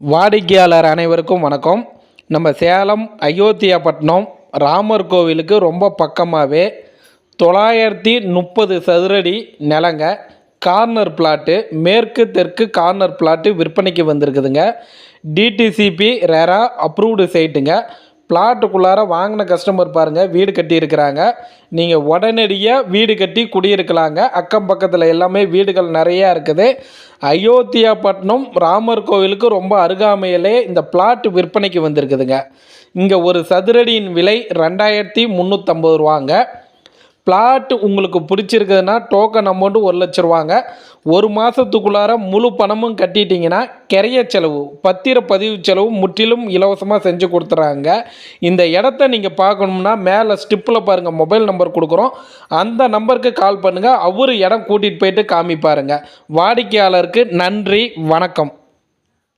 வாடிக்கையாளர் அனைவருக்கும் வணக்கம். நம்ம சேலம் அயோத்தியாப்பட்டினம் ராமர் கோவிலுக்கு ரொம்ப பக்கமாகவே தொள்ளாயிரத்தி முப்பது சதுரடி நிலங்க கார்னர் பிளாட்டு மேற்கு தெற்கு கார்னர் பிளாட்டு விற்பனைக்கு வந்திருக்குதுங்க. டிடிசிபி ரேரா அப்ரூவ்டு சைட்டுங்க பிளாட்டுக்குள்ளார வாங்கின கஸ்டமர் பாருங்கள் வீடு கட்டியிருக்கிறாங்க. நீங்கள் உடனடியாக வீடு கட்டி குடியிருக்கலாங்க. அக்கம் பக்கத்தில் எல்லாமே வீடுகள் நிறையா இருக்குது. அயோத்தியாப்பட்டினம் ராமர் கோவிலுக்கு ரொம்ப அருகாமையிலே இந்த பிளாட் விற்பனைக்கு வந்திருக்குதுங்க. இங்கே ஒரு சதுரடியின் விலை ரெண்டாயிரத்தி முந்நூற்றம்பது ரூபாங்க. பிளாட் உங்களுக்கு பிடிச்சிருக்குதுன்னா டோக்கன் அமௌண்ட்டு ஒரு லட்ச ரூபாங்க. ஒரு மாதத்துக்குள்ளார முழு பணமும் கட்டிட்டீங்கன்னா கிரைய செலவு பத்திர பதிவு செலவு முற்றிலும் இலவசமாக செஞ்சு கொடுத்துறாங்க. இந்த இடத்த நீங்கள் பார்க்கணும்னா மேலே ஸ்டிப்பில் பாருங்கள் மொபைல் நம்பர் கொடுக்குறோம். அந்த நம்பருக்கு கால் பண்ணுங்கள் அவரு இடம் கூட்டிகிட்டு போயிட்டு காமிப்பாருங்க. வாடிக்கையாளருக்கு நன்றி வணக்கம்.